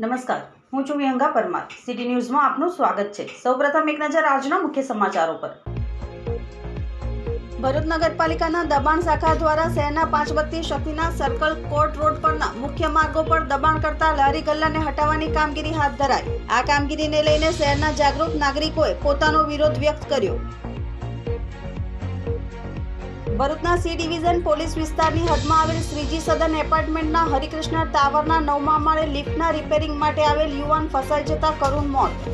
નમસ્કાર. હું છું વિહંગા પરમાર. સિટી ન્યૂઝમાં આપનું સ્વાગત છે. સૌપ્રથમ એક નજર આજના મુખ્ય સમાચારો પર. ભરૂચ નગરપાલિકાના દબાણ શાખા દ્વારા શહેરના પાંચબત્તી શક્તિના સર્કલ કોર્ટ રોડ પરના મુખ્ય માર્ગો પર દબાણ કરતા લારી ગલ્લાને હટાવવાની કામગીરી હાથ ધરાઈ. આ કામગીરીને લઈને શહેરના જાગૃત નાગરિકોએ પોતાનો વિરોધ વ્યક્ત કર્યો. ભરૂચના સી ડિવિઝન પોલીસ વિસ્તારની હદમાં આવેલ શ્રીજી સદન એપાર્ટમેન્ટના હરિકૃષ્ણ ટાવરના નવમા માળે લિફ્ટના રિપેરિંગ માટે આવેલ યુવાન ફસાઈ જતા કરુણ મોત.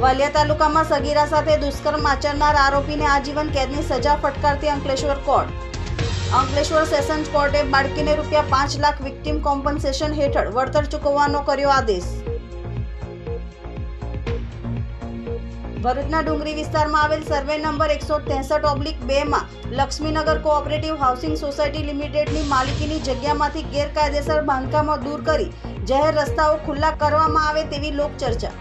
વાલિયા તાલુકામાં સગીરા સાથે દુષ્કર્મ આચરનાર આરોપીને આજીવન કેદની સજા ફટકારતી અંકલેશ્વર કોર્ટ. અંકલેશ્વર સેશન્સ કોર્ટે બાળકીને રૂપિયા પાંચ લાખ વિક્ટીમ કોમ્પન્સેશન હેઠળ વળતર ચૂકવવાનો કર્યો આદેશ. ભરૂચના ડુંગરી વિસ્તારમાં આવેલ સર્વે નંબર એકસો ત્રેસઠ ઓબ્લિક બેમાં લક્ષ્મીનગર કોઓપરેટિવ હાઉસિંગ સોસાયટી લિમિટેડની માલિકીની જગ્યામાંથી ગેરકાયદેસર બાંધકામો દૂર કરી જાહેર રસ્તાઓ ખુલ્લા કરવામાં આવે તેવી લોકચર્ચા.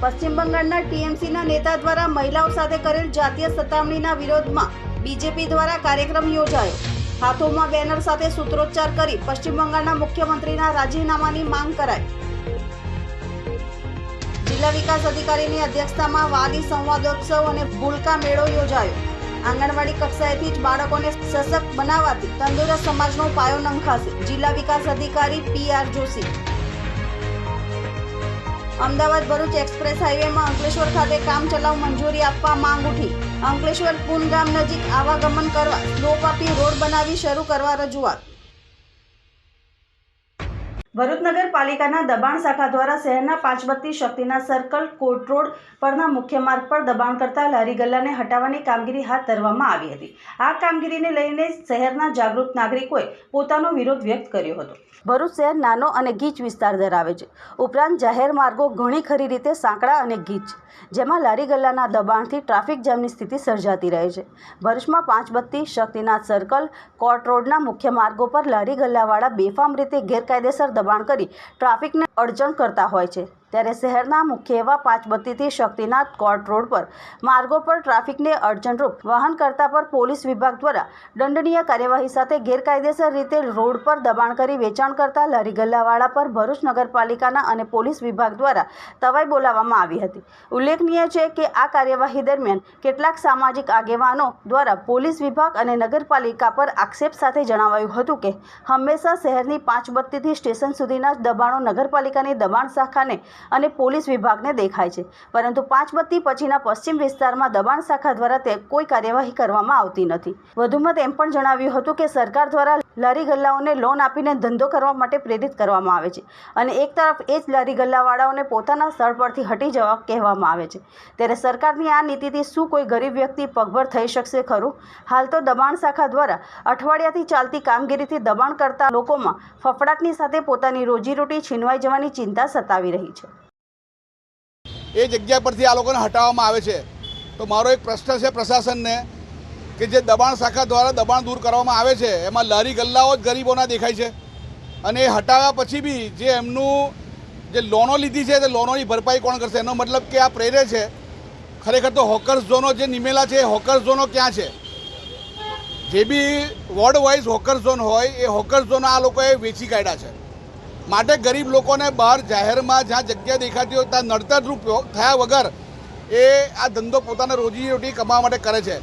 પશ્ચિમ બંગાળના ટીએમસીના નેતા દ્વારા મહિલાઓ સાથે કરેલ જાતીય સતામણીના વિરોધમાં બીજેપી દ્વારા કાર્યક્રમ યોજાયો. હાથોમાં બેનર સાથે સૂત્રોચ્ચાર કરી પશ્ચિમ બંગાળના મુખ્યમંત્રીના રાજીનામાની માંગ કરાઈ. જિલ્લા વિકાસ અધિકારીની અધ્યક્ષતામાં વાલી સંવાદોત્સવ અને ભૂલકા મેળો યોજાયો. આંગણવાડી કક્ષાએથી જ બાળકોને સશક્ત બનાવવાથી તંદુરસ્ત સમાજનો પાયો નંખાશે જિલ્લા વિકાસ અધિકારી P R Joshi. Ahmedabad Bharuch express હાઈવેમાં Ankleshwar ખાતે કામ ચલાવ મંજૂરી આપવા માંગ ઉઠી. અંકલેશ્વર પૂન નજીક આવાગમન કરવા સ્લોપ આપી રોડ બનાવી શરૂ કરવા રજૂઆત. ભરૂચ નગરપાલિકાના દબાણ શાખા દ્વારા શહેરના પાંચબત્તી શક્તિના સર્કલ કોર્ટ રોડ પરના મુખ્ય માર્ગ પર દબાણ કરતા લારી ગલ્લાને હટાવવાની કામગીરી હાથ ધરવામાં આવી હતી. આ કામગીરીને લઈને શહેરના જાગૃત નાગરિકોએ પોતાનો વિરોધ વ્યક્ત કર્યો હતો. ભરૂચ શહેર નાનો અને ગીચ વિસ્તાર ધરાવે છે. ઉપરાંત જાહેર માર્ગો ઘણી ખરી રીતે સાંકડા અને ગીચ જેમાં લારી ગલ્લાના દબાણથી ટ્રાફિક જામની સ્થિતિ સર્જાતી રહે છે. ભરૂચમાં પાંચબત્તી શક્તિનાથ સર્કલ કોર્ટ રોડના મુખ્ય માર્ગો પર લારી ગલ્લાવાળા બેફામ રીતે ગેરકાયદેસર દબાણ કરી ટ્રાફિકને અડચણ કરતા હોય છે. ત્યારે શહેરના મુખ્ય એવા પાંચબત્તીથી શક્તિનાથ કોર્ટ રોડ પર માર્ગો પર ટ્રાફિકને અડચણરૂપ વાહન કરતા પર પોલીસ વિભાગ દ્વારા દંડનીય કાર્યવાહી સાથે ગેરકાયદેસર રીતે રોડ પર દબાણ કરી વેચાણ કરતા લારી ગલ્લાવાળા પર ભરૂચ નગરપાલિકાના અને પોલીસ વિભાગ દ્વારા તવાઈ બોલાવવામાં આવી હતી. ઉલ્લેખનીય છે કે આ કાર્યવાહી દરમિયાન કેટલાક સામાજિક આગેવાનો દ્વારા પોલીસ વિભાગ અને નગરપાલિકા પર આક્ષેપ સાથે જણાવાયું હતું કે, હંમેશા શહેરની પાંચબત્તીથી સ્ટેશન સુધીના દબાણો નગરપાલિકાની દબાણ શાખાને અને પોલીસ વિભાગને દેખાય છે. પરંતુ પાંચબત્તી પછીના પશ્ચિમ વિસ્તારમાં દબાણ શાખા દ્વારા તે કોઈ કાર્યવાહી કરવામાં આવતી નથી. વધુમાં તેમ પણ જણાવ્યું હતું કે સરકાર દ્વારા લારી ગલ્લાઓને લોન આપીને ધંધો કરવા માટે પ્રેરિત કરવામાં આવે છે અને એક તરફ એ જ લારી ગલ્લાવાળાઓને પોતાના સ્થળ પરથી હટી જવા કહેવામાં આવે છે. ત્યારે સરકારની આ નીતિથી શું કોઈ ગરીબ વ્યક્તિ પગભર થઈ શકશે ખરું? હાલ તો દબાણ શાખા દ્વારા અઠવાડિયાથી ચાલતી કામગીરીથી દબાણ કરતા લોકોમાં ફફડાટની સાથે પોતાની રોજીરોટી છીનવાઈ જવાની ચિંતા સતાવી રહી છે. એ જગ્યા પરથી આ લોકોને હટાવવામાં આવે છે. તો મારો એક પ્રશ્ન છે પ્રશાસનને કે જે દબાણ શાખા દ્વારા દબાણ દૂર કરવામાં આવે છે, એમાં લારી ગલ્લાઓ જ ગરીબોના દેખાય છે. અને એ હટાવ્યા પછી બી જે એમનું જે લોનો લીધી છે, તે લોનોની ભરપાઈ કોણ કરશે? એનો મતલબ કે આ પ્રેરે છે. ખરેખર તો હોકર્સ ઝોનો જે નિમેલા છે, એ હોકર્સ ઝોનો ક્યાં છે? જે B ward wise hawker zone હોય, એ હોકર ઝોન આ લોકોએ વેચી કાઢ્યા છે. માટે ગરીબ લોકોને બહાર જાહેરમાં જ્યાં જગ્યા દેખાતી હોય ત્યાં નડતરરૂપ થયા વગર એ આ ધંધો પોતાના રોજીરોટી કમાવા માટે કરે છે.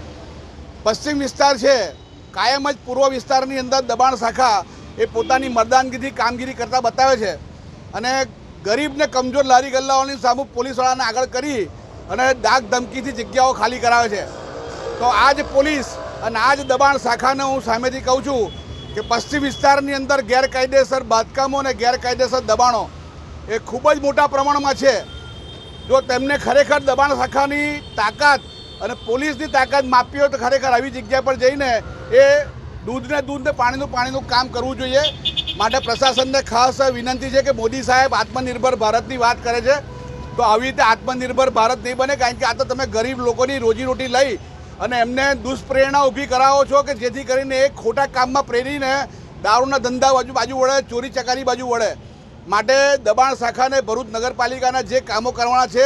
પશ્ચિમ વિસ્તાર છે, કાયમ જ પૂર્વ વિસ્તારની અંદર દબાણ શાખા એ પોતાની મરદાનગીથી કામગીરી કરતા બતાવે છે. અને ગરીબને કમજોર લારી ગલ્લાઓની સામુ પોલીસવાળાને આગળ કરી અને ડાક ધમકીથી જગ્યાઓ ખાલી કરાવે છે. તો આ જ પોલીસ અને આ જ દબાણ શાખાને હું સામેથી કહું છું કે પશ્ચિમ વિસ્તારની અંદર ગેરકાયદેસર બાંધકામો અને ગેરકાયદેસર દબાણો એ ખૂબ જ મોટા પ્રમાણમાં છે. જો તેમને ખરેખર દબાણ શાખાની તાકાત અને પોલીસની તાકાત માપી હોય તો ખરેખર આવી જગ્યા પર જઈને એ દૂધને દૂધને પાણીનું પાણીનું કામ કરવું જોઈએ. માટે પ્રશાસનને ખાસ વિનંતી છે કે મોદી સાહેબ આત્મનિર્ભર ભારતની વાત કરે છે. તો આવી રીતે આત્મનિર્ભર ભારત નહીં બને, કારણ કે આ તો તમે ગરીબ લોકોની રોજીરોટી લઈ અને એમને દુષ્પ્રેરણા ઊભી કરાવો છો કે જેથી કરીને એ ખોટા કામમાં પ્રેરીને દારૂના ધંધા બાજુ બાજુ વળે, ચોરી ચકારી બાજુ વળે. માટે દબાણ શાખાને ભરૂચ નગરપાલિકાના જે કામો કરવાના છે,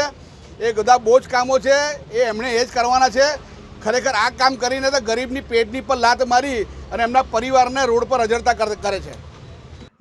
એ બધા બહુ જ કામો છે, એ એમણે એ જ કરવાના છે. ખરેખર આ કામ કરીને તો ગરીબની પેટની પર લાત મારી અને એમના પરિવારને રોડ પર અજરતા કર- છે.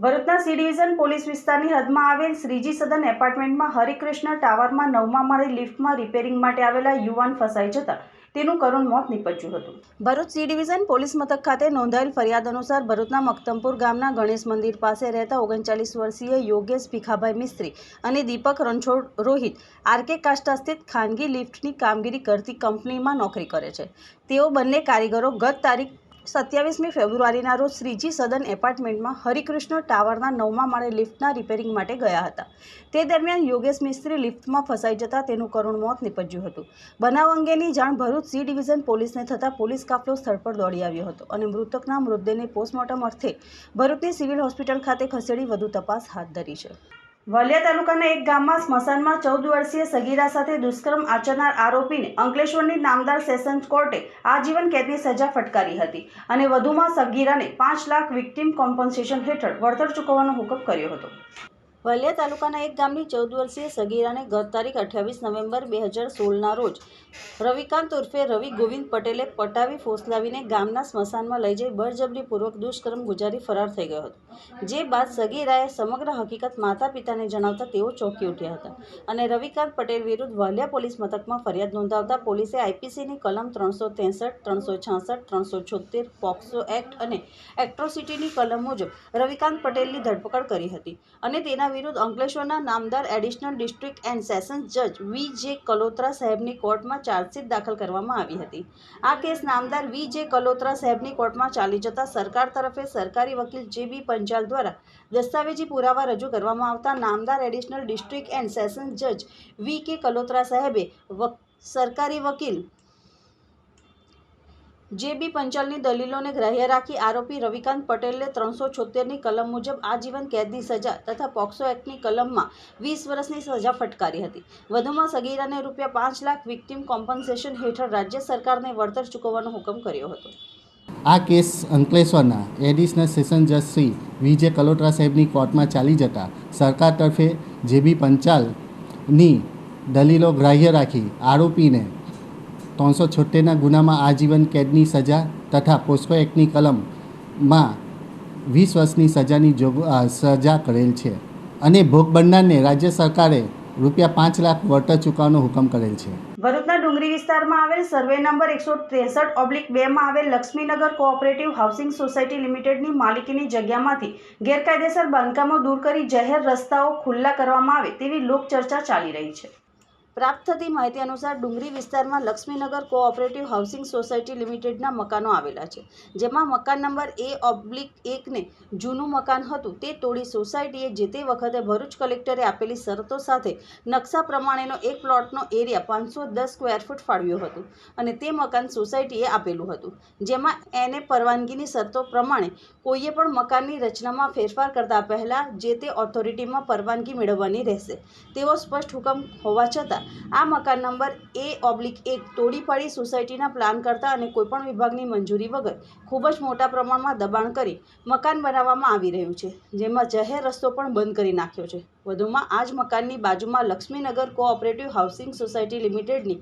ભરૂચના સી ડિવિઝન પોલીસ વિસ્તારની હદમાં આવેલ શ્રીજી સદન એપાર્ટમેન્ટમાં હરિકૃષ્ણ ટાવરમાં નવમા માળે લિફ્ટમાં રિપેરિંગ માટે આવેલા યુવાન ફસાઈ જતા તેનું કરુણ મોત નીપજ્યું હતું. ભરૂચ સી ડિવિઝન પોલીસ મથક ખાતે નોંધાયેલ ફરિયાદ અનુસાર ભરૂચના મક્તમપુર ગામના ગણેશ મંદિર પાસે રહેતા ઓગણચાલીસ વર્ષીય યોગેશ ભીખાભાઈ મિસ્ત્રી અને દીપક રણછોડ રોહિત આરકે કાસ્ટા સ્થિત ખાનગી લિફ્ટની કામગીરી કરતી કંપનીમાં નોકરી કરે છે. તેઓ બંને કારીગરો ગત તારીખ સત્યાવીસમી ફેબ્રુઆરીના રોજ શ્રીજી સદન એપાર્ટમેન્ટમાં હરિકૃષ્ણ ટાવરના નવમા માળે લિફ્ટના રિપેરિંગ માટે ગયા હતા. તે દરમિયાન યોગેશ મિસ્ત્રી લિફ્ટમાં ફસાઈ જતા તેનું કરુણ મોત નીપજ્યું હતું. બનાવ અંગેની જાણ ભરૂચ સી ડિવિઝન પોલીસને થતાં પોલીસ કાફલો સ્થળ પર દોડી આવ્યો હતો અને મૃતકના મૃતદેહને પોસ્ટમોર્ટમ અર્થે ભરૂચની સિવિલ હોસ્પિટલ ખાતે ખસેડી વધુ તપાસ હાથ ધરી છે. વાલિયા તાલુકાના એક ગામમાં સ્મશાનમાં ચૌદ વર્ષીય સગીરા સાથે દુષ્કર્મ આચરનાર આરોપીને અંકલેશ્વરની નામદાર સેશન્સ કોર્ટે આજીવન કેદની સજા ફટકારી હતી અને વધુમાં સગીરાને પાંચ લાખ વિક્ટિમ કોમ્પન્સેશન હેઠળ વળતર ચૂકવવાનો હુકમ કર્યો હતો. વાલિયા તાલુકાના એક ગામની ચૌદ વર્ષીય સગીરાને ગત તારીખ અઠ્યાવીસ નવેમ્બર બે હજાર સોળના રોજ રવિકાંત ઉર્ફે રવિ ગોવિંદ પટેલે પટાવી ફોસલાવીને ગામના સ્મશાનમાં લઈ જઈ બળજબરીપૂર્વક દુષ્કર્મ ગુજારી ફરાર થઈ ગયો હતો. જે બાદ સગીરાએ સમગ્ર હકીકત માતા પિતાને જણાવતા તેઓ ચોંકી ઉઠ્યા હતા અને રવિકાંત પટેલ વિરુદ્ધ વાલિયા પોલીસ મથકમાં ફરિયાદ નોંધાવતા પોલીસે આઈપીસીની કલમ ત્રણસો ત્રેસઠ ત્રણસો છાસઠ, ત્રણસો છોતેર પોક્સો એક્ટ અને એક્ટ્રોસિટીની કલમ મુજબ રવિકાંત પટેલની ધરપકડ કરી હતી અને તેના વિરુદ્ધ અંકલેશ્વરના નામદાર એડિશનલ ડિસ્ટ્રિક્ટ એન્ડ સેશન્સ જજ વી જે કલોત્રા સાહેબની કોર્ટમાં ચાર્જશીટ દાખલ કરવામાં આવી હતી. આ કેસ નામદાર વી જે કલોત્રા સાહેબની કોર્ટમાં ચાલી જતા સરકાર તરફે સરકારી વકીલ જે બી પંચાલ દ્વારા દસ્તાવેજી પુરાવા રજૂ કરવામાં આવતા નામદાર એડિશનલ ડિસ્ટ્રિક્ટ એન્ડ સેશન્સ જજ વી કે કલોત્રા સાહેબે સરકારી વકીલ જે બી પંચાલની દલીલોને ગ્રાહ્ય રાખી આરોપી રવિકાંત પટેલને ત્રણસો છોતેરની કલમ મુજબ આજીવન કેદની સજા તથા પોક્સો એક્ટની કલમમાં વીસ વર્ષની સજા ફટકારી હતી. વધુમાં સગીરાને રૂપિયા પાંચ લાખ વિક્ટિમ કોમ્પન્સેશન હેઠળ રાજ્ય સરકારને વળતર ચૂકવવાનો હુકમ કર્યો હતો. આ કેસ અંકલેશ્વરના એડિશનલ સેશન જજ શ્રી વિજય કલોટ્રા સાહેબની કોર્ટમાં ચાલી જતા સરકાર તરફે જે બી પંચાલની દલીલો ગ્રાહ્ય રાખી આરોપીને ત્રણસો છોતેરના ગુનામાં આજીવન કેદની સજા તથા પોસ્કો એક્ટની કલમમાં વીસ વર્ષની સજાની જોગ સજા કરેલ છે અને ભોગ બનનારને રાજ્ય સરકારે રૂપિયા પાંચ લાખ વળતર ચૂકવવાનો હુકમ કરેલ છે. ભરૂચના ડુંગરી વિસ્તારમાં આવેલ સર્વે નંબર એકસો ત્રેસઠ ઓબ્લિક બેમાં આવેલ લક્ષ્મીનગર કોઓપરેટિવ હાઉસિંગ સોસાયટી લિમિટેડની માલિકીની જગ્યામાંથી ગેરકાયદેસર બાંધકામો દૂર કરી જાહેર રસ્તાઓ ખુલ્લા કરવામાં આવે તેવી લોકચર્ચા ચાલી રહી છે. પ્રાપ્ત થતી માહિતી અનુસાર ડુંગરી વિસ્તારમાં લક્ષ્મીનગર કોઓપરેટિવ હાઉસિંગ સોસાયટી લિમિટેડના મકાનો આવેલા છે, જેમાં મકાન નંબર એ ઓબ્લિક એકને જૂનું મકાન હતું. તે તોડી સોસાયટીએ જે તે વખતે ભરૂચ કલેક્ટરે આપેલી શરતો સાથે નકશા પ્રમાણેનો એક પ્લોટનો એરિયા પાંચસો દસ સ્ક્વેર ફૂટ ફાળવ્યું હતું અને તે મકાન સોસાયટીએ આપેલું હતું, જેમાં એને પરવાનગીની શરતો પ્રમાણે કોઈએ પણ મકાનની રચનામાં ફેરફાર કરતા પહેલાં જે તે ઓથોરિટીમાં પરવાનગી મેળવવાની રહેશે, તેવો સ્પષ્ટ હુકમ હોવા છતાં આ મકાન નંબર એ ઓબ્લિક એક તોડી પાડી સોસાયટીના પ્લાન કરતા અને કોઈપણ વિભાગની મંજૂરી વગર ખૂબ જ મોટા પ્રમાણમાં દબાણ કરી મકાન બનાવવામાં આવી રહ્યું છે, જેમાં જાહેર રસ્તો પણ બંધ કરી નાખ્યો છે. વધુમાં, આ જ મકાનની બાજુમાં લક્ષ્મીનગર કોઓપરેટિવ હાઉસિંગ સોસાયટી લિમિટેડની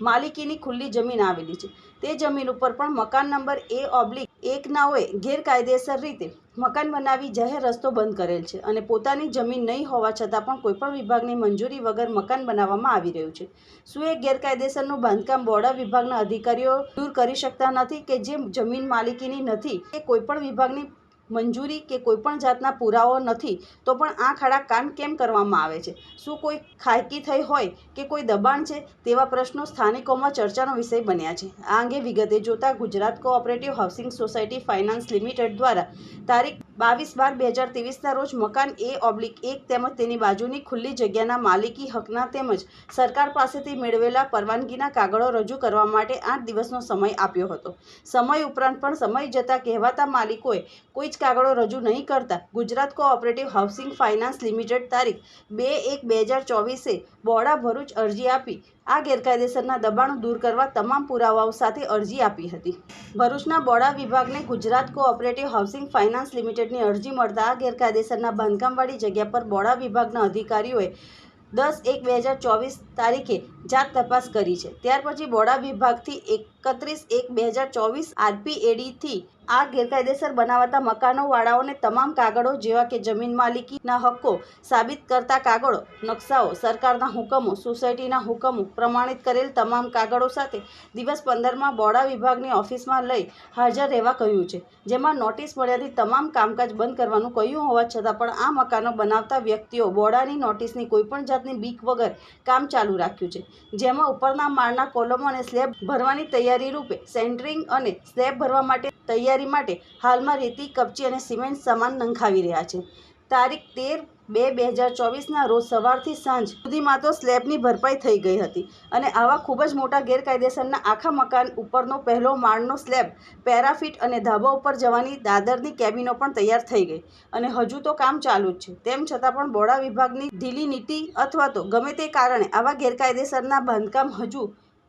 માલિકીની ખુલ્લી જમીન આવેલી છે. તે જમીન ઉપર પણ મકાન નંબર એ ઓબ્લિક એકનાઓએ ગેરકાયદેસર રીતે મકાન બનાવી જાહેર રસ્તો બંધ કરેલ છે અને પોતાની જમીન નહીં હોવા છતાં પણ કોઈપણ વિભાગની મંજૂરી વગર મકાન બનાવવામાં આવી રહ્યું છે. શું એ ગેરકાયદેસરનું બાંધકામ બોર્ડર વિભાગના અધિકારીઓ દૂર કરી શકતા નથી કે જે જમીન માલિકીની નથી? એ કોઈપણ વિભાગની મંજૂરી કે કોઈપણ જાતના પુરાવો નથી, તો પણ આ ખાડા કામ કેમ કરવામાં આવે છે? શું કોઈ ખાયકી થઈ હોય કે કોઈ દબાણ છે? તેવા પ્રશ્નો સ્થાનિકોમાં ચર્ચાનો વિષય બન્યા છે. આ અંગે વિગતે જોતા Gujarat cooperative housing society finance limited દ્વારા તારીખ બાવીસ બાર બે હજાર ત્રેવીસના રોજ મકાન એ ઓબ્લિક એક તેમજ તેની બાજુની ખુલ્લી જગ્યાના માલિકી હકના તેમજ સરકાર પાસેથી મેળવેલા પરવાનગીના કાગળો રજૂ કરવા માટે આઠ દિવસનો સમય આપ્યો હતો. સમય ઉપરાંત પણ સમય જતાં કહેવાતા માલિકોએ કોઈ જ કાગળો રજૂ નહીં કરતા Gujarat cooperative housing finance limited તારીખ બે એક બે હજાર ચોવીસે બોડા ભરૂચ અરજી આપી. આ ગેરકાયદેસરના દબાણો દૂર કરવા તમામ પુરાવાઓ સાથે અરજી આપી હતી. ભરૂચના બોડા વિભાગને ગુજરાત કોઓપરેટિવ હાઉસિંગ ફાઇનાન્સ લિમિટેડની અરજી મળતા આ ગેરકાયદેસરના બાંધકામવાળી જગ્યા પર બોડા વિભાગના અધિકારીઓએ દસ એક બે હજાર ચોવીસ તારીખે જાત તપાસ કરી છે. ત્યાર પછી બોડા વિભાગથી એકત્રીસ એક બે હજાર ચોવીસ આરપીએડીથી આ ગેરકાયદેસર બનાવાતા મકાનોવાળાઓને તમામ કાગળો જેવા કે જમીન માલિકીના હક્કો સાબિત કરતા કાગળો, નકશાઓ, સરકારના હુકમો, સોસાયટીના હુકમો પ્રમાણિત કરેલ તમામ કાગળો સાથે દિવસ પંદરમાં બોડા વિભાગની ઓફિસમાં લઈ હાજર રહેવા કહ્યું છે. જેમાં નોટિસ મળ્યાથી તમામ કામકાજ બંધ કરવાનું કહ્યું હોવા છતાં પણ આ મકાનો બનાવતા વ્યક્તિઓ બોડાની નોટિસની કોઈપણ જાતની બીક વગર કામ ચાલુ રાખ્યું છે. જેમાં ઉપરના માળના કોલમો અને સ્લેબ ભરવાની તૈયારી રૂપે સેન્ટરિંગ અને સ્લેબ ભરવા માટે તૈયારી માટે હાલમાં રેતી, કપચી અને સિમેન્ટ સામાન નંખાવી રહ્યા છે. તારીખ તેર બે બે હજાર ચોવીસના રોજ સવારથી સાંજ સુધીમાં તો સ્લેબની ભરપાઈ થઈ ગઈ હતી અને આવા ખૂબ જ મોટા ગેરકાયદેસરના આખા મકાન ઉપરનો પહેલો માળનો સ્લેબ, પેરાફિટ અને ધાબા ઉપર જવાની દાદરની કેબિનો પણ તૈયાર થઈ ગઈ અને હજુ તો કામ ચાલુ જ છે. તેમ છતાં પણ બોડા વિભાગની ઢીલી નીતિ અથવા તો ગમે તે કારણે આવા ગેરકાયદેસરના બાંધકામ હજુ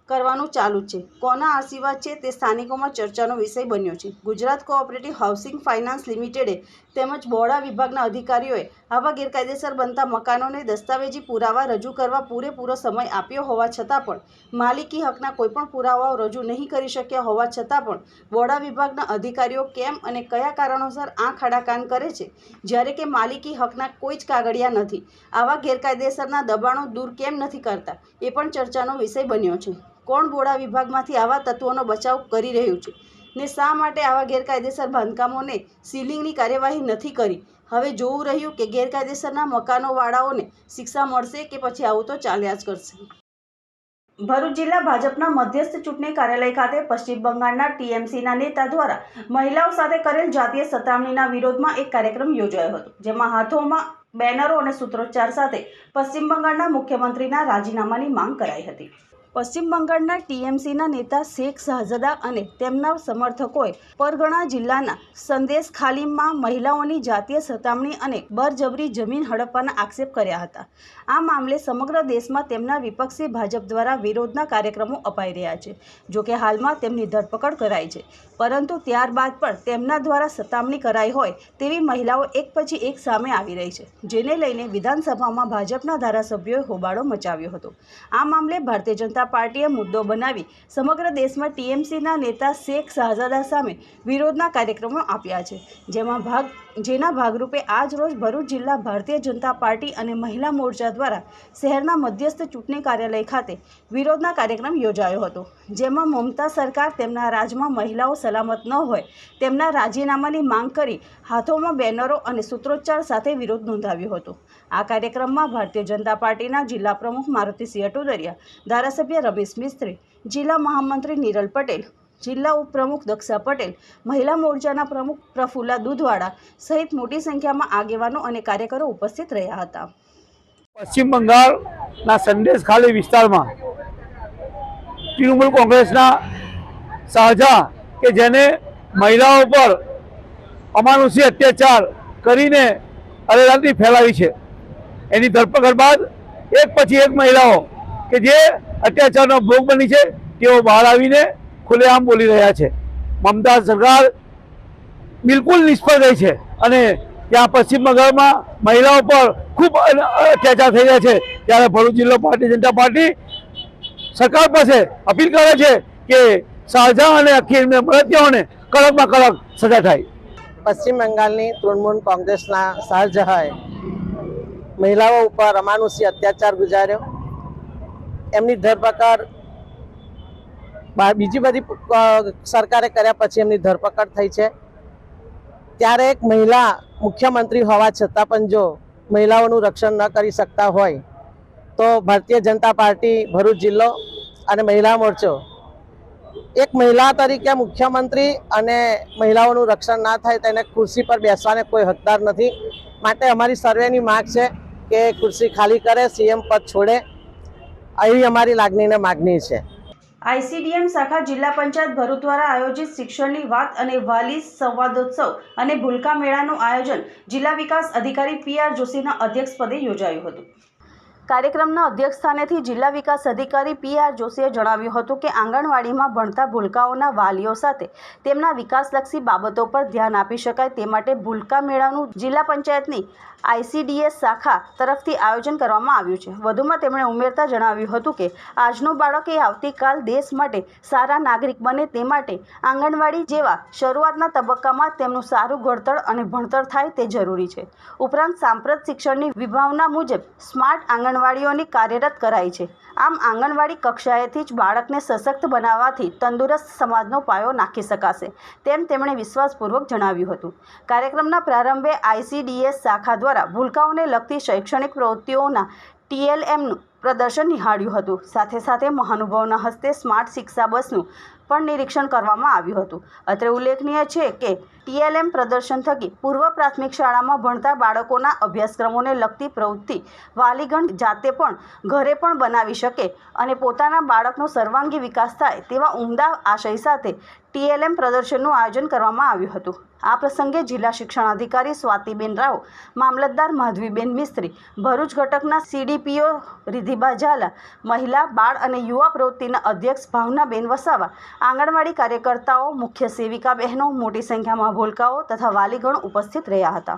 કરવાનું ચાલુ છે. કોના આશીર્વાદ છે તે સ્થાનિકોમાં ચર્ચાનો વિષય બન્યો છે. ગુજરાત કોઓપરેટિવ હાઉસિંગ ફાઇનાન્સ લિમિટેડે તેમજ બોડા વિભાગના અધિકારીઓએ આવા ગેરકાયદેસર બનતા મકાનોને દસ્તાવેજી પુરાવા રજૂ કરવા પૂરેપૂરો સમય આપ્યો હોવા છતાં પણ માલિકી હકના કોઈપણ પુરાવાઓ રજૂ નહીં કરી શક્યા હોવા છતાં પણ બોડા વિભાગના અધિકારીઓ કેમ અને કયા કારણોસર આંખ આડાકાન કરે છે? જ્યારે કે માલિકી હકના કોઈ જ કાગળિયા નથી. આવા ગેરકાયદેસરના દબાણો દૂર કેમ નથી કરતા? એ પણ ચર્ચાનો વિષય બન્યો છે. કોણ બોડા વિભાગમાંથી આવા તત્વોનો બચાવ કરી રહ્યું છે? ને શા માટે આવા ગેરકાયદેસર બાંધકામોને સીલિંગની કાર્યવાહી નથી કરી? હવે જોવું રહ્યું કે ગેરકાયદેસરના મકાનોવાળાઓને શિક્ષા મળશે કે પછી આવું તો ચાલ્યા જ કરશે. ભરૂચ જિલ્લા ભાજપના મધ્યસ્થ ચૂંટણી કાર્યાલય ખાતે પશ્ચિમ બંગાળના ટીએમસીના નેતા દ્વારા મહિલાઓ સાથે કરેલ જાતીય સતામણીના વિરોધમાં એક કાર્યક્રમ યોજાયો હતો, જેમાં હાથોમાં બેનરો અને સૂત્રોચ્ચાર સાથે પશ્ચિમ બંગાળના મુખ્યમંત્રીના રાજીનામાની માંગ કરાઈ હતી. પશ્ચિમ બંગાળના ટીએમસીના નેતા શેખ શાહઝદા અને તેમના સમર્થકોએ પરગણા જિલ્લાના સંદેશ ખાલીમમાં મહિલાઓની જાતીય સતામણી અને બરજબરી જમીન હડપવાના આક્ષેપ કર્યા હતા. આ મામલે સમગ્ર દેશમાં તેમના વિપક્ષી ભાજપ દ્વારા વિરોધના કાર્યક્રમો અપાઈ રહ્યા છે જોકે હાલમાં તેમની ધરપકડ કરાઈ છે. પરંતુ ત્યારબાદ પણ તેમના દ્વારા સતામણી કરાઈ હોય તેવી મહિલાઓ એક પછી એક સામે આવી રહી છે, જેને લઈને વિધાનસભામાં ભાજપના ધારાસભ્યોએ હોબાળો મચાવ્યો હતો. આ મામલે ભારતીય જનતા પાર્ટીએ મુદ્દો બનાવી સમગ્ર દેશમાં ટીએમસીના નેતા શેખ શાહઝાદા સામે વિરોધના કાર્યક્રમો આપ્યા છે. જેમાં ભાગ, જેના ભાગરૂપે આજ રોજ ભરૂચ જિલ્લા ભારતીય જનતા પાર્ટી અને મહિલા મોરચા દ્વારા શહેરના મધ્યસ્થ ચૂંટણી કાર્યાલય ખાતે વિરોધના કાર્યક્રમ યોજાયો હતો. જેમાં મમતા સરકાર તેમના રાજમાં મહિલાઓ સલામત ન હોય તેમના રાજીનામાની માંગ કરી હાથોમાં બેનરો અને સૂત્રોચ્ચાર સાથે વિરોધ નોંધાવ્યો હતો. આ કાર્યક્રમમાં ભારતીય જનતા પાર્ટીના જિલ્લા પ્રમુખ મારુતિસિંહ અટોદરિયા ધારાસભ્ય રમેશ મિસ્ત્રી, જિલ્લા મહામંત્રી નિરલ પટેલ, જિલ્લા ઉપપ્રમુખ દક્ષા પટેલ, મહિલા મોરચાના પ્રમુખ પ્રફુલ્લા દૂધવાડા સહિત મોટી સંખ્યામાં આગેવાનો અને કાર્યકરો ઉપસ્થિત રહ્યા હતા. પશ્ચિમ બંગાળના સંદેશ ખાલી વિસ્તારમાં તૃણમૂલ કોંગ્રેસના સાજા કે જેને મહિલાઓ પર અમાનુષી અત્યાચાર કરીને અરેરાટી ફેલાવી છે. એની ધરપકડ બાદ એક પછી એક મહિલાઓ કે જે અત્યાચારનો ભોગ બની છે. તેઓ બહાર આવીને ખુલ્લેઆમ બોલી રહ્યા છે. મમતા સરકાર બિલકુલ નિષ્ફળ રહી છે અને ત્યાં પશ્ચિમ બંગાળમાં મહિલાઓ પર ખૂબ અત્યાચાર થઈ રહ્યા છે. ત્યારે ભરૂચ જિલ્લો ભારતીય જનતા પાર્ટી સરકાર પાસે અપીલ કરે છે કે શાહજહાં અને અખીર મળતિયાઓને કડકમાં કડક સજા થાય. પશ્ચિમ બંગાળની તૃણમૂલ કોંગ્રેસના શાહજહાએ મહિલાઓ ઉપર અમાનુષી અત્યાચાર ગુજાર્યો. એમની ધરપકડ બીજી બધી સરકારે કર્યા પછી એમની ધરપકડ થઈ છે. ત્યારે એક મહિલા મુખ્યમંત્રી હોવા છતાં પણ જો મહિલાઓનું રક્ષણ ન કરી શકતા હોય, તો ભારતીય જનતા પાર્ટી, ભરૂચ જિલ્લો અને મહિલા મોરચો એક મહિલા તરીકે મુખ્યમંત્રી અને મહિલાઓનું રક્ષણ ના થાય તેને ખુરશી પર બેસવાને કોઈ હકદાર નથી. માટે અમારી સર્વેની માગ છે કે ખુરશી ખાલી કરે, સીએમ પદ છોડે એવી અમારી લાગણીને માગણી છે. આઈસીડીએમ શાખા જિલ્લા પંચાયત ભરૂચ દ્વારા આયોજિત શિક્ષણની વાત અને વાલી સંવાદોત્સવ અને ભૂલકા મેળાનું આયોજન જિલ્લા વિકાસ અધિકારી પી આર જોશીના અધ્યક્ષપદે યોજાયું હતું. કાર્યક્રમના અધ્યક્ષસ્થાનેથી જિલ્લા વિકાસ અધિકારી પી આર જોશીએ જણાવ્યું હતું કે આંગણવાડીમાં ભણતા ભૂલકાઓના વાલીઓ સાથે તેમના વિકાસલક્ષી બાબતો પર ધ્યાન આપી શકાય તે માટે ભૂલકા મેળાનું જિલ્લા પંચાયતની આઈસીડીએસ શાખા તરફથી આયોજન કરવામાં આવ્યું છે. વધુમાં તેમણે ઉમેરતા જણાવ્યું હતું કે, આજનું બાળક એ આવતીકાલ દેશ માટે સારા નાગરિક બને તે માટે આંગણવાડી જેવા શરૂઆતના તબક્કામાં તેમનું સારું ઘડતર અને ભણતર થાય તે જરૂરી છે. ઉપરાંત સાંપ્રત શિક્ષણની વિભાવના મુજબ સ્માર્ટ આંગણવાડીઓની કાર્યરત કરાઈ છે. આમ આંગણવાડી કક્ષાએથી જ બાળકને સશક્ત બનાવવાથી તંદુરસ્ત સમાજનો પાયો નાખી શકાશે, તેમ તેમણે વિશ્વાસપૂર્વક જણાવ્યું હતું. કાર્યક્રમના પ્રારંભે આઈસીડીએસ શાખા દ્વારા ભૂલકાઓને લગતી શૈક્ષણિક પ્રવૃત્તિઓના ટીએલએમનું પ્રદર્શન નિહાળ્યું હતું. સાથે સાથે મહાનુભાવના હસ્તે સ્માર્ટ શિક્ષા બસનું પણ નિરીક્ષણ કરવામાં આવ્યું હતું. અત્રે ઉલ્લેખનીય છે કે ટીએલએમ પ્રદર્શન થકી પૂર્વ પ્રાથમિક શાળામાં ભણતા બાળકોના અભ્યાસક્રમોને લગતી પ્રવૃત્તિ વાલીગણ જાતે પણ ઘરે પણ બનાવી શકે અને પોતાના બાળકનો સર્વાંગી વિકાસ થાય તેવા ઉમદા આશય સાથે ટીએલએમ પ્રદર્શનનું આયોજન કરવામાં આવ્યું હતું. આ પ્રસંગે જિલ્લા શિક્ષણ અધિકારી સ્વાતિબેન રાવ, મામલતદાર માધવીબેન મિસ્ત્રી, ભરૂચ ઘટકના સીડીપીઓ રિધિબા ઝાલા, મહિલા, બાળ અને યુવા પ્રવૃત્તિના અધ્યક્ષ ભાવનાબેન વસાવા, આંગણવાડી કાર્યકર્તાઓ, મુખ્ય સેવિકા બહેનો મોટી સંખ્યામાં ભૂલકાઓ તથા વાલીગણ ઉપસ્થિત રહ્યા હતા.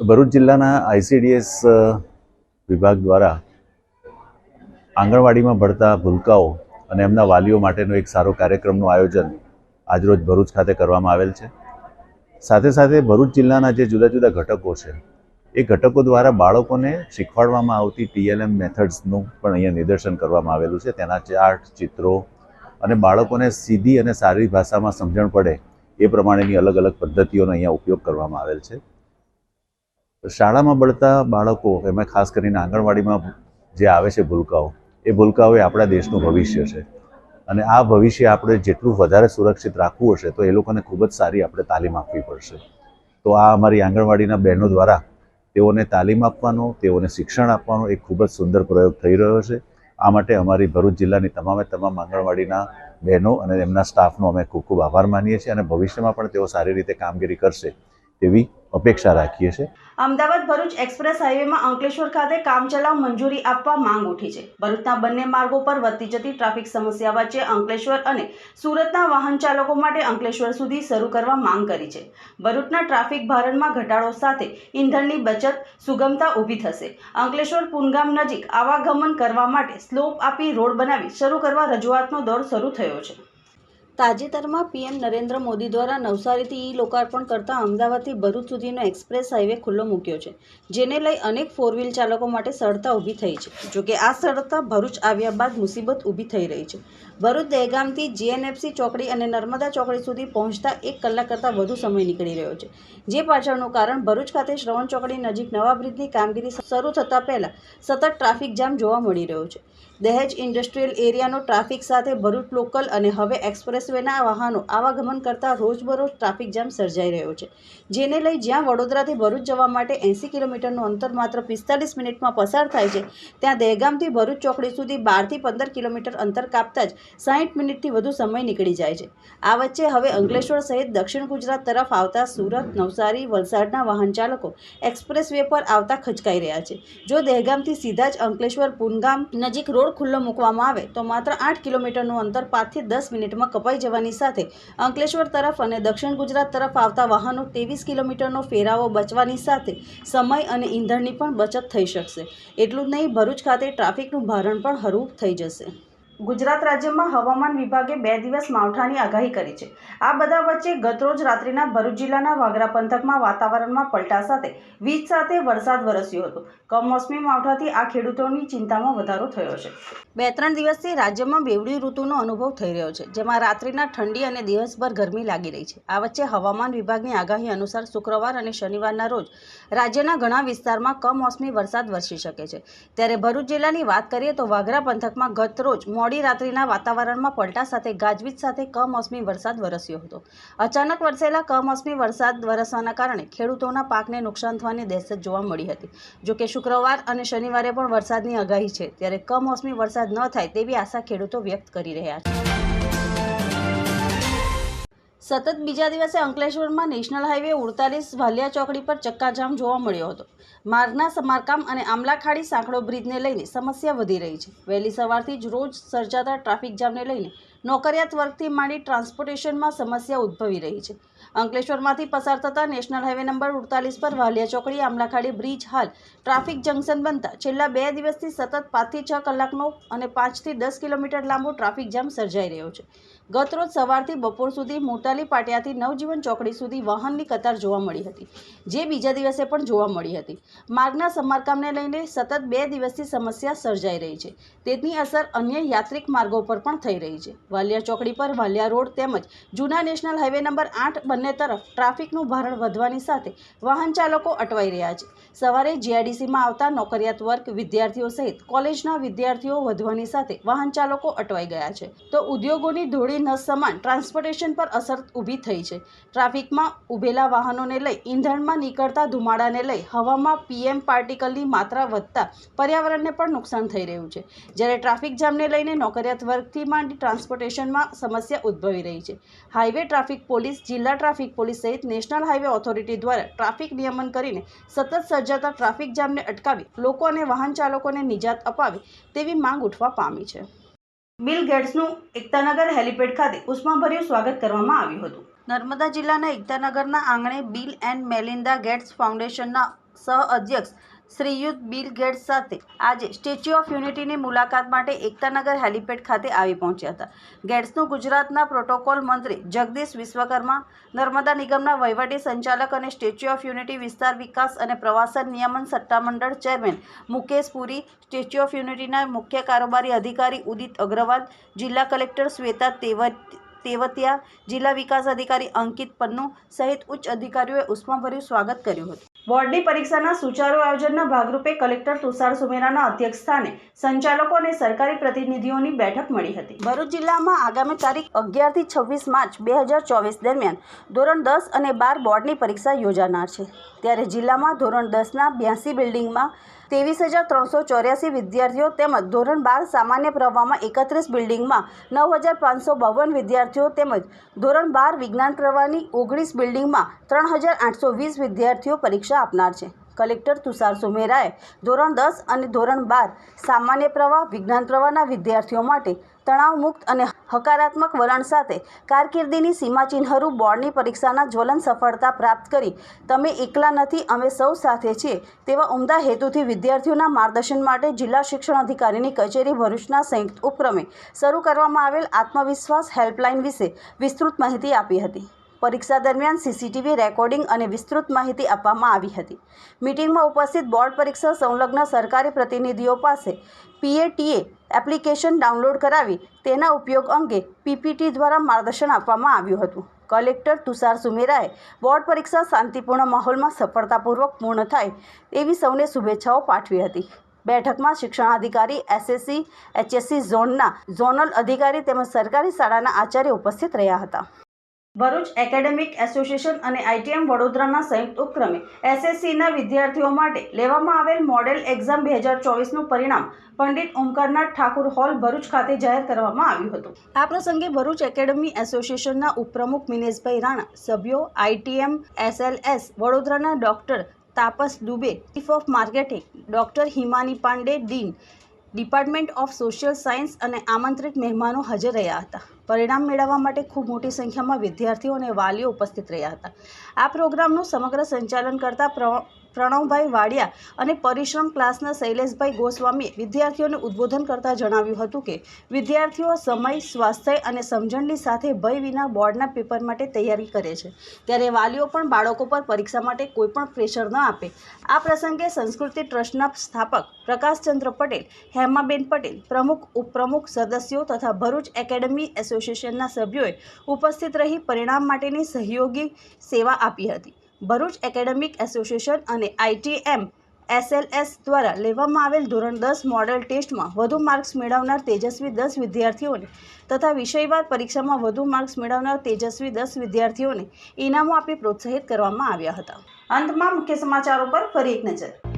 ભરૂચ જિલ્લાના આઈસીડીએસ વિભાગ દ્વારા આંગણવાડીમાં ભણતા ભૂલકાઓ અને એમના વાલીઓ માટેનો એક સારો કાર્યક્રમનું આયોજન આજરોજ ભરૂચ ખાતે કરવામાં આવેલ છે. સાથે સાથે ભરૂચ જિલ્લાના જે જુદા જુદા ઘટકો છે, એ ઘટકો દ્વારા બાળકોને શીખવાડવામાં આવતી ટીએલએમ મેથડ્સનું પણ અહીંયા નિદર્શન કરવામાં આવેલું છે. તેના ચાર્ટ, ચિત્રો અને બાળકોને સીધી અને સારી ભાષામાં સમજણ પડે એ પ્રમાણેની અલગ અલગ પદ્ધતિઓનો અહીંયા ઉપયોગ કરવામાં આવેલ છે. શાળામાં બળતા બાળકો, એમાં ખાસ કરીને આંગણવાડીમાં જે આવે છે ભૂલકાઓ, એ ભૂલકાઓ એ આપણા દેશનું ભવિષ્ય છે. અને આ ભવિષ્ય આપણે જેટલું વધારે સુરક્ષિત રાખવું હશે, તો એ લોકોને ખૂબ જ સારી આપણે તાલીમ આપવી પડશે. તો આ અમારી આંગણવાડીના બહેનો દ્વારા તેઓને તાલીમ આપવાનો, તેઓને શિક્ષણ આપવાનો એક ખૂબ જ સુંદર પ્રયોગ થઈ રહ્યો છે. આ માટે અમારી ભરૂચ જિલ્લાની તમામે તમામ આંગણવાડીના બહેનો અને એમના સ્ટાફનો અમે ખૂબ ખૂબ આભાર માનીએ છીએ અને ભવિષ્યમાં પણ તેઓ સારી રીતે કામગીરી કરશે તેવી અપેક્ષા રાખીએ છીએ. અમદાવાદ ભરૂચ એક્સપ્રેસ હાઈવેમાં અંકલેશ્વર ખાતે કામચલાઉ મંજૂરી આપવા માંગ ઉઠી છે. ભરૂચના બંને માર્ગો પર વધતી જતી ટ્રાફિક સમસ્યા વચ્ચે અંકલેશ્વર અને સુરતના વાહન ચાલકો માટે અંકલેશ્વર સુધી શરૂ કરવા માંગ કરી છે. ભરૂચના ટ્રાફિક ભારણમાં ઘટાડો સાથે ઈંધણની બચત સુગમતા ઊભી થશે. અંકલેશ્વર પુનગામ નજીક આવાગમન કરવા માટે સ્લોપ આપી રોડ બનાવી શરૂ કરવા રજૂઆતનો દોર શરૂ થયો છે. તાજેતરમાં પીએમ નરેન્દ્ર મોદી દ્વારા નવસારીથી ઈ લોકાર્પણ કરતા અમદાવાદથી ભરૂચ સુધીનો એક્સપ્રેસ હાઈવે ખુલ્લો મૂક્યો છે, જેને લઈ અનેક ફોર વ્હીલ ચાલકો માટે સરળતા ઊભી થઈ છે. જોકે આ સરળતા ભરૂચ આવ્યા બાદ મુસીબત ઊભી થઈ રહી છે. ભરૂચ દહેગામથી જીએનએફસી ચોકડી અને નર્મદા ચોકડી સુધી પહોંચતા એક કલાક કરતાં વધુ સમય નીકળી રહ્યો છે. જે પાછળનું કારણ ભરૂચ ખાતે શ્રવણ ચોકડી નજીક નવા બ્રિજની કામગીરી શરૂ થતાં પહેલાં સતત ટ્રાફિક જામ જોવા મળી રહ્યો છે. દહેજ ઇન્ડસ્ટ્રીયલ એરિયાનો ટ્રાફિક સાથે ભરૂચ લોકલ અને હવે એક્સપ્રેસવેના વાહનો આવાગમન કરતાં રોજબરોજ ટ્રાફિક જામ સર્જાઈ રહ્યો છે. જેને લઈ જ્યાં વડોદરાથી ભરૂચ જવા માટે એંસી કિલોમીટરનું અંતર માત્ર પિસ્તાલીસ મિનિટમાં પસાર થાય છે, ત્યાં દહેગામથી ભરૂચ ચોકડી સુધી બારથી પંદર કિલોમીટર અંતર કાપતા જ સાહીઠ મિનિટથી વધુ સમય નીકળી જાય છે. આ વચ્ચે હવે અંકલેશ્વર સહિત દક્ષિણ ગુજરાત તરફ આવતા સુરત, નવસારી, વલસાડના વાહન ચાલકો એક્સપ્રેસ પર આવતા ખચકાઈ રહ્યા છે. જો દહેગામથી સીધા જ અંકલેશ્વર, પુનગામ નજીક રોડ ખુલ્લો મૂકવામાં આવે તો માત્ર આઠ કિલોમીટરનું અંતર પાંચથી દસ મિનિટમાં કપાઈ જવાની સાથે અંકલેશ્વર તરફ અને દક્ષિણ ગુજરાત તરફ આવતા વાહનો ત્રેવીસ કિલોમીટરનો ફેરાવો બચવાની સાથે સમય અને ઈંધણની પણ બચત થઈ શકશે. એટલું જ નહીં, ભરૂચ ખાતે ટ્રાફિકનું ભારણ પણ હળવું થઈ જશે. ગુજરાત રાજ્યમાં હવામાન વિભાગે બે દિવસ માવઠાની આગાહી કરી છે. આ બધા વચ્ચે ગતરોજ રાત્રિના ભરૂચ જિલ્લાના વાગરા પંથકમાં વાતાવરણમાં પલટા સાથે વીજ સાથે વરસાદ વરસ્યો હતો. કમોસમી માવઠાથી આ ખેડૂતોની ચિંતામાં વધારો થયો છે. બે ત્રણ દિવસથી રાજ્યમાં બેવડી ઋતુનો અનુભવ થઈ રહ્યો છે, જેમાં રાત્રિના ઠંડી અને દિવસભર ગરમી લાગી રહી છે. આ વચ્ચે હવામાન વિભાગની આગાહી અનુસાર શુક્રવાર અને શનિવારના રોજ રાજ્યના ઘણા વિસ્તારમાં કમોસમી વરસાદ વરસી શકે છે. ત્યારે ભરૂચ જિલ્લાની વાત કરીએ તો વાગરા પંથકમાં ગત રોજ મોડી રાત્રિના વાતાવરણમાં પલટા સાથે ગાજવીજ સાથે કમોસમી વરસાદ વરસ્યો હતો. અચાનક વરસેલા કમોસમી વરસાદ વરસવાના કારણે ખેડૂતોના પાકને નુકસાન થવાની દહેશત જોવા મળી હતી. જોકે શુક્રવાર અને શનિવારે પણ વરસાદની આગાહી છે, ત્યારે કમોસમી વરસાદ ન થાય તેવી આશા ખેડૂતો વ્યક્ત કરી રહ્યા છે. સતત બીજા દિવસે અંકલેશ્વરમાં નેશનલ હાઈવે ઉડતાલીસ ભાલિયા ચોકડી પર ચક્કાજામ જોવા મળ્યો હતો. માર્ગના સમારકામ અને આમલાખાડી સાંકડો બ્રિજને લઈને સમસ્યા વધી રહી છે. વહેલી સવારથી જ રોજ સર્જાતા ટ્રાફિક જામને લઈને નોકરિયાત વર્ગથી માંડી ટ્રાન્સપોર્ટેશનમાં સમસ્યા ઉદ્ભવી રહી છે. અંકલેશ્વરમાંથી પસાર થતા નેશનલ હાઈવે નંબર ઉડતાલીસ પર વાલિયા ચોકડી, આમલાખાડી બ્રિજ હાલ ટ્રાફિક જંકશન બનતા છેલ્લા બે દિવસથી સતત પાંચથી છ કલાકનો અને પાંચથી દસ કિલોમીટર લાંબો ટ્રાફિક જામ સર્જાઈ રહ્યો છે. ગતરોજ સવારથી બપોર સુધી મોટાલી પાટિયાથી નવજીવન ચોકડી સુધી વાહનની કતાર જોવા મળી હતી, જે બીજા દિવસે પણ જોવા મળી હતી. માર્ગના સમારકામને લઈને સતત બે દિવસથી સમસ્યા સર્જાઈ રહી છે. તેની અસર અન્ય યાત્રિક માર્ગો પર પણ થઈ રહી છે. વાલિયા ચોકડી પર વાલિયા રોડ તેમજ જૂના નેશનલ હાઈવે નંબર આઠ બંને તરફ ટ્રાફિકનું ભારણ વધવાની સાથે વાહન ચાલકો અટવાઈ રહ્યા છે. સવારે જીઆઈડીસીમાં આવતા નોકરિયાત વર્ગ વિદ્યાર્થીઓ સહિત કોલેજના વિદ્યાર્થીઓ વધવાની સાથે વાહન ચાલકો અટવાઈ ગયા છે. તો ઉદ્યોગોની ધૂળી ન સમાન ટ્રાન્સપોર્ટેશન પર અસર ઊભી થઈ છે. ટ્રાફિકમાં ઊભેલા વાહનોને લઈ ઈંધણમાં નીકળતા ધુમાડાને લઈ હવામાં પીએમ પાર્ટિકલની માત્રા વધતા પર્યાવરણને પણ નુકસાન થઈ રહ્યું છે. જ્યારે ટ્રાફિક જામને લઈને નોકરિયાત વર્ગથી માંડી ટ્રાન્સપોર્ટેશનમાં સમસ્યા ઉદ્ભવી રહી છે. હાઈવે ટ્રાફિક પોલીસ જિલ્લા ટ્રાફિક પોલીસ સહિત નેશનલ હાઈવે ઓથોરિટી દ્વારા ટ્રાફિક નિયમન કરીને સતત સર્જાતા ટ્રાફિક જામને અટકાવી લોકો અને વાહન ચાલકોને નિજાત અપાવે તેવી માંગ ઉઠવા પામી છે. બિલ ગેટ્સનું એકતાનગર હેલિપેડ ખાતે ઉષ્માભર્યું સ્વાગત કરવામાં આવ્યું હતું. નર્મદા જિલ્લાના એકતાનગરના આંગણે બિલ એન્ડ મેલિન્ડા ગેટ્સ ફાઉન્ડેશનના સહ અધ્યક્ષ શ્રીયુત બિલ ગેટ્સ સાથે આજે સ્ટેચ્યુ ઓફ યુનિટીની મુલાકાત માટે એકતાનગર હેલિપેડ ખાતે આવી પહોંચ્યા હતા. ગેટ્સનું ગુજરાતના પ્રોટોકોલ મંત્રી જગદીશ વિશ્વકર્મા, નર્મદા નિગમના વહીવટી સંચાલક અને સ્ટેચ્યુ ઓફ યુનિટી વિસ્તાર વિકાસ અને પ્રવાસન નિયમન સત્તામંડળ chairman Mukesh Puri, statue of યુનિટીના મુખ્ય કારોબારી અધિકારી ઉદિત અગ્રવાલ, જિલ્લા કલેક્ટર શ્વેતા તેવત તેવતિયા, જિલ્લા વિકાસ અધિકારી અંકિત પન્નુ સહિત ઉચ્ચ અધિકારીઓએ ઉષ્માભર્યું સ્વાગત કર્યું હતું. બોર્ડની પરીક્ષાના સુચારુ આયોજનના ભાગરૂપે કલેક્ટર તુષાર સુમેરાના અધ્યક્ષ સ્થાને સંચાલકો અને સરકારી પ્રતિનિધિઓની બેઠક મળી હતી. ભરૂચ જિલ્લામાં આગામી તારીખ અગિયારથી છવ્વીસ માર્ચ બે હજાર ચોવીસ દરમિયાન ધોરણ દસ અને બાર બોર્ડની પરીક્ષા યોજાનાર છે. ત્યારે જિલ્લામાં ધોરણ દસના બ્યાસી બિલ્ડિંગમાં ત્રેવીસ હજાર ત્રણસો ચોર્યાસી વિદ્યાર્થીઓ તેમજ ધોરણ બાર સામાન્ય પ્રવાહમાં એકત્રીસ બિલ્ડિંગમાં નવ હજાર પાંચસો બાવન વિદ્યાર્થીઓ તેમજ ધોરણ બાર વિજ્ઞાન પ્રવાહની ઓગણીસ બિલ્ડિંગમાં ત્રણ હજાર આઠસો વીસ વિદ્યાર્થીઓ પરીક્ષા આપનાર છે. કલેક્ટર તુષાર સુમેરાએ ધોરણ દસ અને ધોરણ બાર સામાન્ય પ્રવાહ, વિજ્ઞાન પ્રવાહના વિદ્યાર્થીઓ માટે તણાવમુક્ત અને હકારાત્મક વલણ સાથે કારકિર્દીની સીમાચિહ્નરૂપ બોર્ડની પરીક્ષાના જ્વલન સફળતા પ્રાપ્ત કરી. તમે એકલા નથી, અમે સૌ સાથે છીએ, તેવા ઉમદા હેતુથી વિદ્યાર્થીઓના માર્ગદર્શન માટે જિલ્લા શિક્ષણ અધિકારીની કચેરી ભરૂચના સંયુક્ત ઉપક્રમે શરૂ કરવામાં આવેલ આત્મવિશ્વાસ હેલ્પલાઇન વિશે વિસ્તૃત માહિતી આપી હતી. પરીક્ષા દરમિયાન સીસીટીવી રેકોર્ડિંગ અને વિસ્તૃત માહિતી આપવામાં આવી હતી. મિટિંગમાં ઉપસ્થિત બોર્ડ પરીક્ષા સંલગ્ન સરકારી પ્રતિનિધિઓ પાસે પીએટીએ એપ્લિકેશન ડાઉનલોડ કરાવી તેના ઉપયોગ અંગે પીપીટી દ્વારા માર્ગદર્શન આપવામાં આવ્યું હતું. કલેક્ટર તુષાર સુમેરાએ બોર્ડ પરીક્ષા શાંતિપૂર્ણ માહોલમાં સફળતાપૂર્વક પૂર્ણ થાય તેવી સૌને શુભેચ્છાઓ પાઠવી હતી. બેઠકમાં શિક્ષણાધિકારી, એસએસસી, એચએસસી ઝોનના ઝોનલ અધિકારી તેમજ સરકારી શાળાના આચાર્ય ઉપસ્થિત રહ્યા હતા. ભરૂચ એકેડેમિક એસોસિએશન અને આઈટીએમ વડોદરાના સંયુક્ત ઉપક્રમે એસએસસીના વિદ્યાર્થીઓ માટે લેવામાં આવેલ મોડેલ એક્ઝામ બે હજાર ચોવીસનું પરિણામ પંડિત ઓમકારનાથ ઠાકુર હોલ ભરૂચ ખાતે જાહેર કરવામાં આવ્યું હતું. આ પ્રસંગે ભરૂચ એકેડેમી એસોસિએશનના ઉપપ્રમુખ મિનેશભાઈ રાણા, સભ્યો આઈટીએમ, એસએલએસ, વડોદરાના doctor Tapas Dubey, chief of marketing doctor Himani Pandey, dean department of social science અને આમંત્રિત મહેમાનો હાજર રહ્યા હતા. પરિણામ મેળવવા માટે ખૂબ મોટી સંખ્યામાં વિદ્યાર્થીઓ અને વાલીઓ ઉપસ્થિત રહ્યા હતા. આ પ્રોગ્રામનું સમગ્ર સંચાલન કરતા પ્રણવભાઈ વાડિયા અને પરિશ્રમ ક્લાસના શૈલેષભાઈ ગોસ્વામીએ વિદ્યાર્થીઓને ઉદ્બોધન કરતાં જણાવ્યું હતું કે વિદ્યાર્થીઓ સમય, સ્વાસ્થ્ય અને સમજણની સાથે ભય વિના બોર્ડના પેપર માટે તૈયારી કરે છે. ત્યારે વાલીઓ પણ બાળકો પર પરીક્ષા માટે કોઈપણ પ્રેશર ન આપે. આ પ્રસંગે સંસ્કૃતિ ટ્રસ્ટના સ્થાપક પ્રકાશચંદ્ર પટેલ, હેમાબેન પટેલ, પ્રમુખ, ઉપપ્રમુખ સદસ્યો તથા ભરૂચ એકેડમી એસોસિએશનના સભ્યોએ ઉપસ્થિત રહી પરિણામ માટેની સહયોગી સેવા આપી હતી. ભરૂચ એકેડેમિક એસોસિએશન અને આઈટીએમ એસએલએસ દ્વારા લેવામાં આવેલ ધોરણ દસ મોડેલ ટેસ્ટમાં વધુ માર્ક્સ મેળવનાર તેજસ્વી દસ વિદ્યાર્થીઓને તથા વિષયવાર પરીક્ષામાં વધુ માર્ક્સ મેળવનાર તેજસ્વી દસ વિદ્યાર્થીઓને ઇનામો આપી પ્રોત્સાહિત કરવામાં આવ્યા હતા. અંતમાં મુખ્ય સમાચારો પર ફરી એક નજર.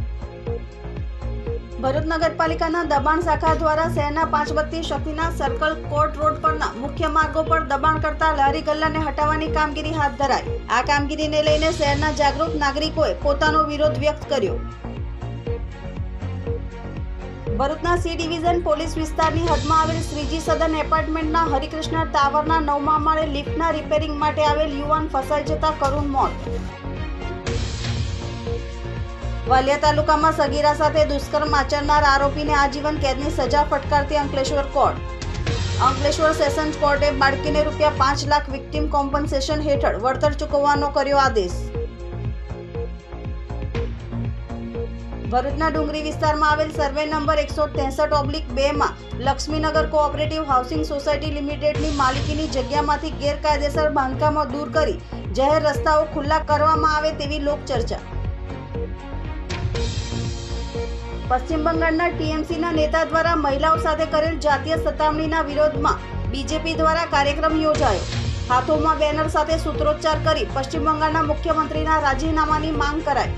ભરૂચ નગરપાલિકાના દબાણ શાખા દ્વારા શહેરના પાંચબત્તી શક્તિના સર્કલ કોર્ટ રોડ પરના મુખ્ય માર્ગો પર દબાણ કરતા લારી ગલ્લાને હટાવવાની કામગીરી હાથ ધરાઈ. આ કામગીરીને લઈને શહેરના જાગૃત નાગરિકોએ પોતાનો વિરોધ વ્યક્ત કર્યો. ભરૂચના સી ડિવિઝન પોલીસ વિસ્તારની હદમાં આવેલ શ્રીજી સદન એપાર્ટમેન્ટના હરિકૃષ્ણ ટાવરના નવમા માળે લિફ્ટના રિપેરિંગ માટે આવેલ યુવાન ફસાઈ જતા કરુણ મોત. વાલિયા તાલુકામાં સગીરા સાથે દુષ્કર્મ આચરનાર આરોપીને આજીવન કેદની સજા ફટકારતી અંકલેશ્વર કોર્ટ. અંકલેશ્વર સેશન્સ કોર્ટે બાળકીને રૂપિયા પાંચ લાખ વિક્ટીમ કોમ્પન્સેશન હેઠળ વળતર ચૂકવવાનો કર્યો આદેશ. ભરૂચના ડુંગરી વિસ્તારમાં આવેલ સર્વે નંબર એકસો ત્રેસઠ ઓબ્લિક બેમાં લક્ષ્મીનગર કોઓપરેટિવ હાઉસિંગ સોસાયટી લિમિટેડની માલિકીની જગ્યામાંથી ગેરકાયદેસર બાંધકામો દૂર કરી, જાહેર રસ્તાઓ ખુલ્લા કરવામાં આવે તેવી લોકચર્ચા. પશ્ચિમ બંગાળના ટીએમસીના નેતા દ્વારા મહિલાઓ સાથે કરેલ જાતીય સતામણીના વિરોધમાં બીજેપી દ્વારા કાર્યક્રમ યોજાયો. હાથોમાં બેનર સાથે સૂત્રોચ્ચાર કરી પશ્ચિમ બંગાળના મુખ્યમંત્રીના રાજીનામાની માંગ કરાઈ.